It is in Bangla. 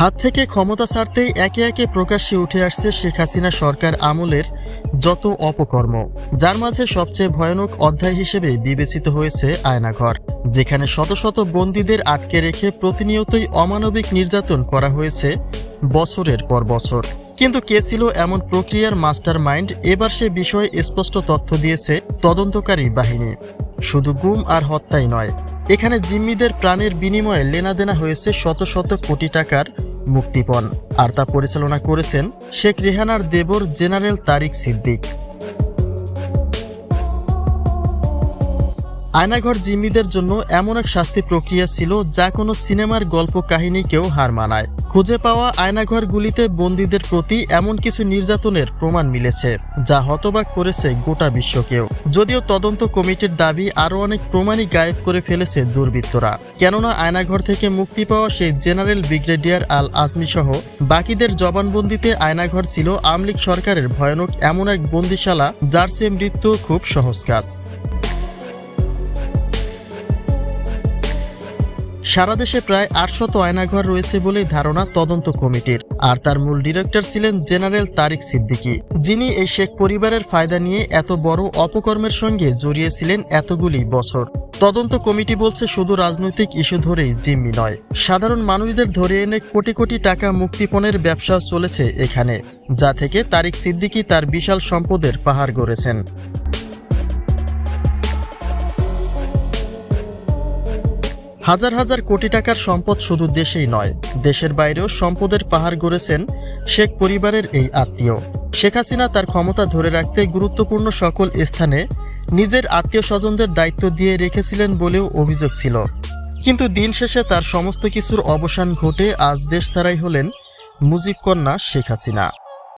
হাত থেকে ক্ষমতা ছাড়তেই একে একে প্রকাশ্যে উঠে আসছে শেখ হাসিনা সরকার আমলের যত অপকর্ম, যার মাঝে সবচেয়ে ভয়ানক অধ্যায় হিসেবে বিবেচিত হয়েছে আয়নাঘর, যেখানে শত শত বন্দীদের আটকে রেখে প্রতিনিয়তই অমানবিক নির্যাতন করা হয়েছে বছরের পর বছর। কিন্তু কে ছিল এমন প্রক্রিয়ার মাস্টার মাইন্ড এবার সে বিষয়ে স্পষ্ট তথ্য দিয়েছে তদন্তকারী বাহিনী। শুধু গুম আর হত্যাই নয়, এখানে জিম্মিদের প্রাণের বিনিময়ে লেনাদেনা হয়েছে শত শত কোটি টাকার মুক্তিপণ। আর তা পরিচালনা করেছেন শেখ রেহানার দেবর জেনারেল তারিক সিদ্দিক। আয়নাঘর জিম্মিদের জন্য এমন এক শাস্তি প্রক্রিয়া ছিল যা কোনো সিনেমার গল্প কাহিনীকেও হার মানায়। খুঁজে পাওয়া আয়নাঘরগুলিতে বন্দীদের প্রতি এমন কিছু নির্যাতনের প্রমাণ মিলেছে, যা হতবাক করেছে গোটা বিশ্বকেও। যদিও তদন্ত কমিটির দাবি আরও অনেক প্রমাণই গায়েব করে ফেলেছে দুর্বৃত্তরা। কেননা আয়নাঘর থেকে মুক্তি পাওয়া সেই জেনারেল ব্রিগেডিয়ার আল আজমি সহ বাকিদের জবানবন্দিতে আয়নাঘর ছিল আমলিক সরকারের ভয়ানক এমন এক বন্দিশালা যার সে মৃত্যু খুব সহজ কাজ। সারা দেশে প্রায় আটশত আয়নাঘর রয়েছে বলেই ধারণা তদন্ত কমিটির। আর তার মূল ডিরেক্টর ছিলেন জেনারেল তারিক সিদ্দিকী, যিনি এই শেখ পরিবারের ফায়দা নিয়ে এত বড় অপকর্মের সঙ্গে জড়িয়েছিলেন এতগুলি বছর। তদন্ত কমিটি বলছে শুধু রাজনৈতিক ইস্যু ধরেই জিম্মি নয়। সাধারণ মানুষদের ধরে এনে কোটি কোটি টাকা মুক্তিপণের ব্যবসা চলেছে এখানে, যা থেকে তারিক সিদ্দিকী তার বিশাল সম্পদের পাহাড় গড়েছেন। হাজার হাজার কোটি টাকার সম্পদ শুধু দেশেই নয়, দেশের বাইরেও সম্পদের পাহাড় গড়েছেন শেখ পরিবারের এই আত্মীয়। শেখ হাসিনা তার ক্ষমতা ধরে রাখতে গুরুত্বপূর্ণ সকল স্থানে নিজের আত্মীয় স্বজনদের দায়িত্ব দিয়ে রেখেছিলেন বলেও অভিযোগ ছিল। কিন্তু দিন শেষে তার সমস্ত কিছুর অবসান ঘটে আজ দেশ ছাড়াই হলেন মুজিব কন্যা শেখ হাসিনা।